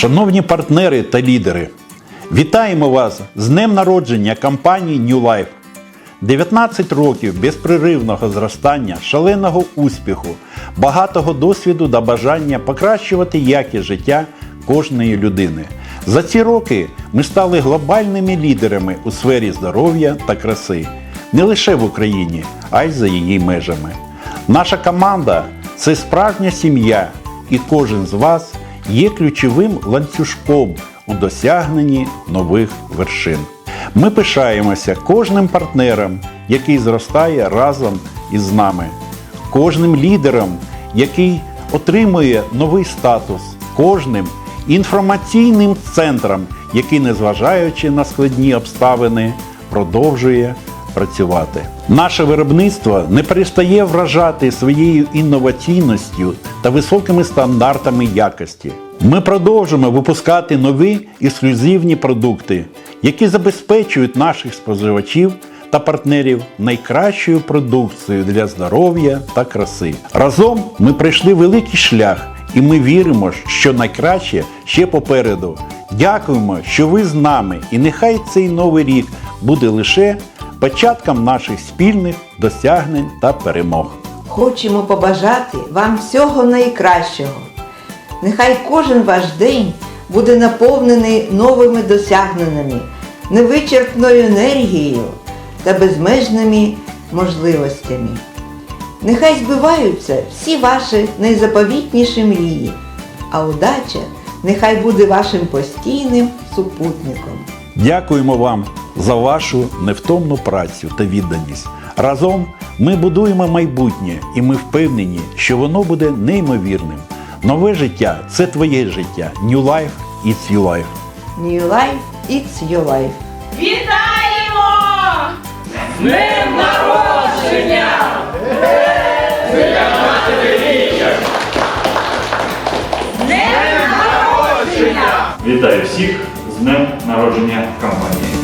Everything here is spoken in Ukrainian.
Шановні партнери та лідери, вітаємо вас з днем народження компанії New Life. 19 років безпреривного зростання, шаленого успіху, багатого досвіду та бажання покращувати якість життя кожної людини. За ці роки ми стали глобальними лідерами у сфері здоров'я та краси не лише в Україні, а й за її межами. Наша команда це справжня сім'я, і кожен з вас є ключовим ланцюжком у досягненні нових вершин. Ми пишаємося кожним партнером, який зростає разом із нами, кожним лідером, який отримує новий статус, кожним інформаційним центром, який, незважаючи на складні обставини, продовжує працювати. Наше виробництво не перестає вражати своєю інноваційністю та високими стандартами якості. Ми продовжуємо випускати нові ексклюзивні продукти, які забезпечують наших споживачів та партнерів найкращою продукцією для здоров'я та краси. Разом ми пройшли великий шлях, і ми віримо, що найкраще ще попереду. Дякуємо, що ви з нами, і нехай цей новий рік буде лише початком наших спільних досягнень та перемог. Хочемо побажати вам всього найкращого. Нехай кожен ваш день буде наповнений новими досягненнями, невичерпною енергією та безмежними можливостями. Нехай збиваються всі ваші найзаповітніші мрії, а удача нехай буде вашим постійним супутником. Дякуємо вам за вашу невтомну працю та відданість. Разом ми будуємо майбутнє, і ми впевнені, що воно буде неймовірним. Нове життя це твоє життя. New Life – it's your life. New life, it's your life. Вітаємо! З Днем народження! З Днем народження! Вітаю всіх з днем народження компанії.